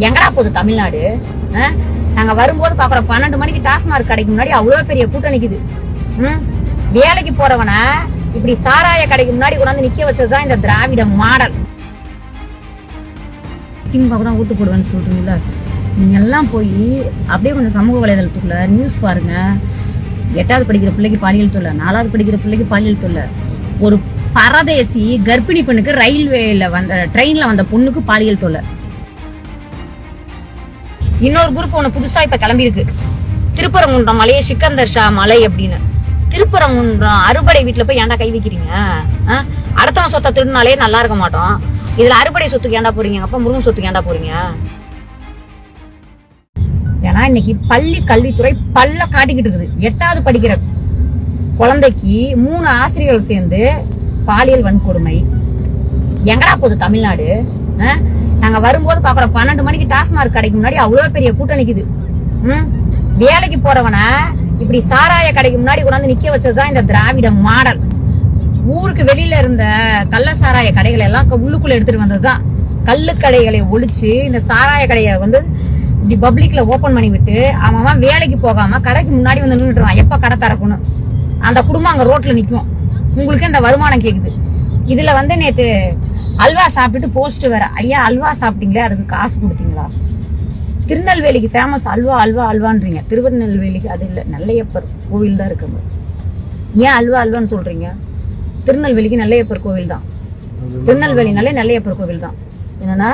எங்கடா போகுது தமிழ்நாடு? ஆ? நாங்க வரும்போது பாக்குறோம் பன்னெண்டு மணிக்கு டாஸ்மார்க் கடைக்கு முன்னாடி அவ்வளவு பெரிய கூட்டம் நிக்குது. ம்? வேலைக்கு போறவன இப்படி சாராய கடைக்கு முன்னாடி கொண்டாந்து நிக்க வச்சதுதான் இந்த திராவிட மாடல். திமுக தான் ஓட்டு போடுவேன்னு சொல்றீங்களா நீங்க எல்லாம் போய் அப்படியே கொஞ்சம் சமூக வலைதளத்துக்குள்ள நியூஸ் பாருங்க. எட்டாவது படிக்கிற பிள்ளைக்கு பாலியல் தொல்லை நாலாவது படிக்கிற பிள்ளைக்கு பாலியல் தொல்லை. ஒரு பரதேசி கர்ப்பிணி பெண்ணுக்கு ரயில்வேல வந்த ட்ரெயின்ல வந்த பொண்ணுக்கு பாலியல் தொல்லை. இன்னொரு குரூப் ஒன்று புதுசா இப்ப கிளம்பியிருக்கு. திருப்பரங்குன்றம் மலையை சிக்கந்தர் ஷா மலை அப்படின்னு. திருப்பரங்குன்றம் அறுபடை வீட்டுல போய் ஏன்டா கை வைக்கிறீங்க? அடுத்தவன் சொத்தை திருடினாலே நல்லா இருக்க மாட்டோம். இதுல அறுபடை சொத்துக்கு ஏண்டா போறீங்க? அப்ப முருகன் சொத்துக்கு ஏன்டா போறீங்க? ஏன்னா இன்னைக்கு பள்ளி கல்வித்துறை பல்ல காட்டிக்கிட்டு இருக்குது. எட்டாவது படிக்கிற குழந்தைக்கு மூணு ஆசிரியர்கள் சேர்ந்து பாலியல் வன்கொடுமை. எங்கடா போகுது தமிழ்நாடு? ஆ? நாங்க வரும்போது பாக்குறோம் பன்னெண்டு மணிக்கு டாஸ்மார்க் கடைக்கு முன்னாடி அவ்வளவு பெரிய கூட்டம் நிக்குது. உம் வேலைக்கு போறவன இப்படி சாராய கடைக்கு முன்னாடி கொண்டாந்து நிக்க வச்சதுதான் இந்த திராவிட மாடல். ஊருக்கு வெளியில இருந்த கள்ள சாராய கடைகளை எல்லாம் உள்ளுக்குள்ள எடுத்துட்டு வந்ததுதான். கள்ளு கடைகளை ஒழிச்சு இந்த சாராய கடையை வந்து இப்படி பப்ளிக்ல ஓபன் பண்ணி விட்டு அவன் அவன் வேலைக்கு போகாம கடைக்கு முன்னாடி வந்து நின்றுட்டுருவான் எப்ப கடை திறக்கணும் அந்த குடும்பம் அங்க ரோட்ல நிக்கும். உங்களுக்கு இந்த வருமானம் கேக்குது. இதுல வந்து நேத்து அல்வா சாப்பிட்டுட்டு போஸ்ட் வேற. ஐயா அல்வா சாப்பிட்டீங்களே அதுக்கு காசு கொடுத்தீங்களா? திருநெல்வேலிக்கு ஃபேமஸ் அல்வா அல்வா அல்வான்றீங்க. திருநெல்வேலிக்கு அது இல்ல நெல்லையப்பர் கோவில் தான் இருக்குங்க ஏன் அல்வா அல்வான்னு சொல்றீங்க? திருநெல்வேலிக்கு நெல்லையப்பர் கோவில் தான். திருநெல்வேலினாலே நெல்லையப்பர் கோவில் தான். என்னன்னா?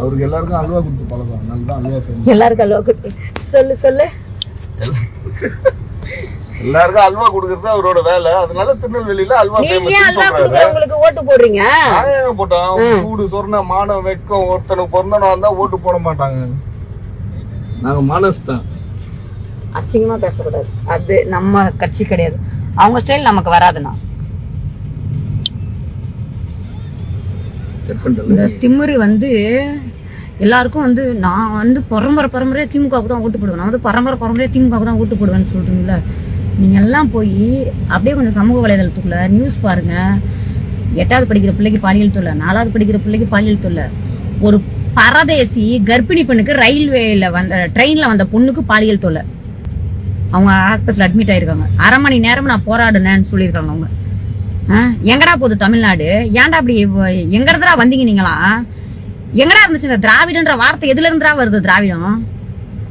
அவருக்கு எல்லாருக்கும் அல்வா கொடுத்து பழக்கம். எல்லாருக்கும் அல்வா கொடு சொல்லு சொல்லு. எல்லாருக்கும் அல்வா கொடுக்கறது அவரோட வேலை. அதனால திருநெல்வேலியில அல்வா கொடுக்குறவங்களுக்கு ஓட்டு போடுறீங்க? போட்டோம். சூடு சொர்ண மானம் வெக்கம் ஒருத்தனுக்கு பிறந்தனா வந்தா ஓட்டு போட மாட்டாங்க. நாங்க மனசு தான். அசிங்கமா பேசக்கூடாது. அது நம்ம கட்சி கிடையாது. அவங்க ஸ்டைல் நமக்கு வராதுண்ணா. இந்த திமிரு வந்து எல்லாருக்கும் வந்து நான் வந்து பரம்பரை பரம்பரையா திமுகவுக்கு தான் ஓட்டு போடுவேன். நான் வந்து பரம்பரை பரம்பரையா திமுகவுக்கு தான் ஓட்டு போடுவேன்னு சொல்றீங்களா நீங்கள் எல்லாம் போய் அப்படியே கொஞ்சம் சமூக வலைதளத்துக்குள்ள நியூஸ் பாருங்கள் எட்டாவது படிக்கிற பிள்ளைக்கு பாலியல் தொல்லை நாலாவது படிக்கிற பிள்ளைக்கு பாலியல் தொல்லை. ஒரு பரதேசி கர்ப்பிணி பெண்ணுக்கு ரயில்வேல வந்த ட்ரெயினில் வந்த பொண்ணுக்கு பாலியல் தொல்லை. அவங்க ஹாஸ்பிட்டல் அட்மிட் ஆயிருக்காங்க. அரை மணி நேரம் நான் போராடினேன்னு சொல்லியிருக்காங்க அவங்க. ஆ, எங்கடா போகுது தமிழ்நாடு? ஏன்டா அப்படி வ- வந்தீங்க நீங்களா? எங்கடா இருந்துச்சு இந்த திராவிடன்ற வார்த்தை எதுல இருந்துடா வருது திராவிடம்?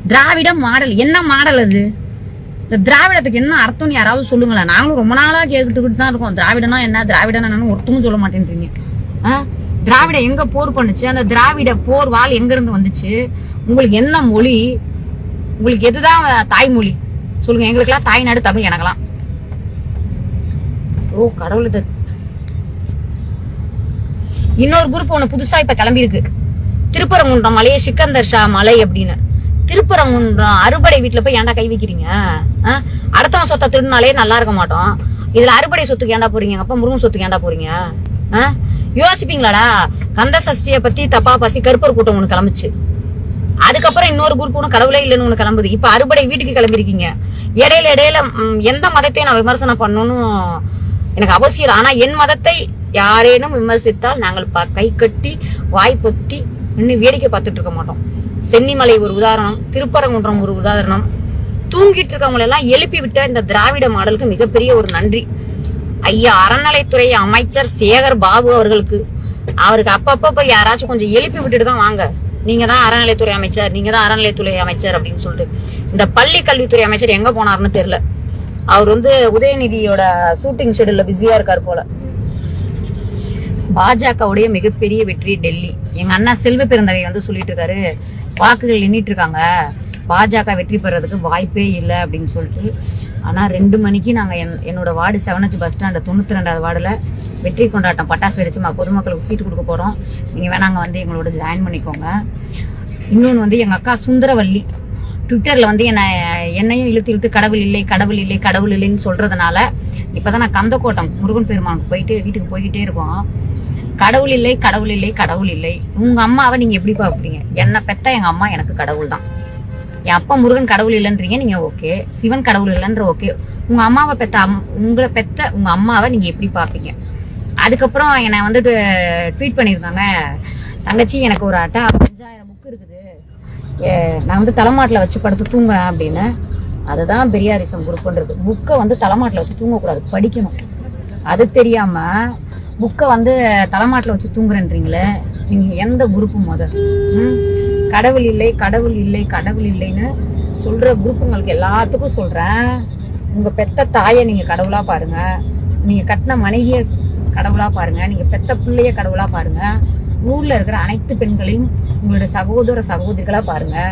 திராவிடம் மாடல். என்ன மாடல் அது? இந்த திராவிடத்துக்கு என்ன அர்த்தம்னு யாராவது சொல்லுங்களேன். நாங்களும் ரொம்ப நாளா கேட்டுக்கிட்டு தான் இருக்கோம். திராவிடனா என்ன திராவிடனா என்னன்னு ஒருத்தமும் சொல்ல மாட்டேன்றீங்க. திராவிட எங்க போர் பண்ணுச்சு? அந்த திராவிட போர் வாள் எங்க இருந்து வந்துச்சு? உங்களுக்கு என்ன மொழி? உங்களுக்கு எதுதான் தாய்மொழி? சொல்லுங்க. எங்களுக்கெல்லாம் தாய்நாடு தமிழ் எனக்கெல்லாம். ஓ கடவுள் இது. இன்னொரு குரூப் ஒண்ணு புதுசா இப்ப கிளம்பியிருக்கு. திருப்பரங்குன்றம் மலையை சிக்கந்தர் ஷா மலை அப்படின்னு. திருப்பரங்குன்றம் அறுபடை வீட்டுல போய் ஏன்டா கை வைக்கிறீங்க? ஆ? அடுத்தவன் சொத்தை திருடினாலே நல்லா இருக்க மாட்டோம். இதுல அறுபடை சொத்துக்கு ஏன்டா போறீங்க? அப்ப முருகன் சொத்துக்கு ஏன்டா போறீங்க? ஆ? யோசிப்பீங்களாடா? கந்த சஷ்டிய பத்தி தப்பா பசி கருப்பர் கூட்டம் ஒண்ணு கிளம்புச்சு. அதுக்கப்புறம் இன்னொரு குரூப் ஒண்ணு கடவுளே இல்லைன்னு ஒண்ணு கிளம்புது. இப்ப அறுபடை வீட்டுக்கு கிளம்பிருக்கீங்க இடையில இடையில எந்த மதத்தையும் நான் விமர்சனம் பண்ணணும்னு எனக்கு அவசியம் இல்லை. ஆனா என் மதத்தை யாரேனும் விமர்சித்தால் நாங்கள் கை கட்டி வாய் பொத்தி இன்னும் வேடிக்கை பார்த்துட்டு இருக்க மாட்டோம். சென்னிமலை ஒரு உதாரணம் திருப்பரங்குன்றம் ஒரு உதாரணம். தூங்கிட்டு இருக்கவங்களை எல்லாம் எழுப்பி விட்ட இந்த திராவிட மாடலுக்கு மிகப்பெரிய ஒரு நன்றி. ஐயா அறநிலைத்துறை அமைச்சர் சேகர் பாபு அவர்களுக்கு. அவருக்கு அப்பப்ப போய் யாராச்சும் கொஞ்சம் எழுப்பி விட்டுட்டு தான் வாங்க. நீங்க தான் அறநிலைத்துறை அமைச்சர் நீங்க தான் அறநிலைத்துறை அமைச்சர் அப்படின்னு சொல்லிட்டு. இந்த பள்ளி கல்வித்துறை அமைச்சர் எங்க போனாருன்னு தெரியல. அவர் வந்து உதயநிதியோட ஷூட்டிங் ஷெடியூல்ல பிஸியா இருக்காரு போல. பாஜகவுடைய மிகப்பெரிய வெற்றி டெல்லி. எங்க அண்ணா செல்வ பெருந்தகை வந்து சொல்லிட்டு இருக்காரு வாக்குகள் எண்ணிட்டு இருக்காங்க பாஜக வெற்றி பெறதுக்கு வாய்ப்பே இல்லை அப்படின்னு சொல்லிட்டு. ஆனால் ரெண்டு மணிக்கு நாங்கள் என்- என்னோட வார்டு செவனச்சு பஸ் ஸ்டாண்ட் தொண்ணூற்றி ரெண்டாவது வார்டில் வெற்றி கொண்டாட்டம் பட்டாசு வெடிச்சு ம- பொதுமக்களுக்கு சீட்டு கொடுக்க போகிறோம் நீங்கள் வேணாங்க வந்து எங்களோட ஜாயின் பண்ணிக்கோங்க. இன்னொன்று வந்து எங்கள் அக்கா சுந்தரவல்லி ட்விட்டரில் வந்து என்னை என்னையும் இழுத்து இழுத்து கடவுள் இல்லை கடவுள் இல்லை கடவுள் இல்லைன்னு சொல்கிறதுனால இப்போதான் நான் கந்தக்கோட்டம் முருகன் பெருமானுக்கு போயிட்டு வீட்டுக்கு போய்கிட்டே இருக்கோம். கடவுள் இல்லை கடவுள் இல்லை கடவுள் இல்லை. உங்க அம்மாவை நீங்க எப்படி பாக்குறீங்க என்ன பெத்த எங்க அம்மா எனக்கு கடவுள் தான். என் அப்பா முருகன் கடவுள் இல்லைன்றீங்க நீங்க ஓகே. சிவன் கடவுள் இல்லைன்ற ஓகே. உங்க அம்மாவை பெத்த அம்- உங்களை பெத்த உங்க அம்மாவை நீங்க எப்படி பாப்பீங்க அதுக்கப்புறம் என்னை வந்துட்டு ட்வீட் பண்ணியிருந்தாங்க. தங்கச்சி எனக்கு ஒரு அட்டா அஞ்சாயிரம் புக் இருக்குது. நான் வந்து தலைமாட்டில் வச்சு படுத்து தூங்குறேன் அப்படின்னு. அதுதான் பெரியாரிசம் குரூப்ன்றது புக்கை வந்து தலைமாட்டில் வச்சு தூங்கக்கூடாது படிக்கணும். அது தெரியாம புக்கை வந்து தலைமாட்டில் வச்சு தூங்குறேன்றீங்களே நீங்க எந்த குரூப்பு முத ம்? கடவுள் இல்லை கடவுள் இல்லை கடவுள் இல்லைன்னு சொல்ற குரூப்புங்களுக்கு எல்லாத்துக்கும் சொல்றேன். உங்க பெத்த தாயை நீங்க கடவுளா பாருங்க. நீங்க கட்டின மனைவிய கடவுளா பாருங்க. நீங்க பெத்த பிள்ளைய கடவுளா பாருங்க. ஊர்ல இருக்கிற அனைத்து பெண்களையும் உங்களோட சகோதர சகோதரிகளா பாருங்க.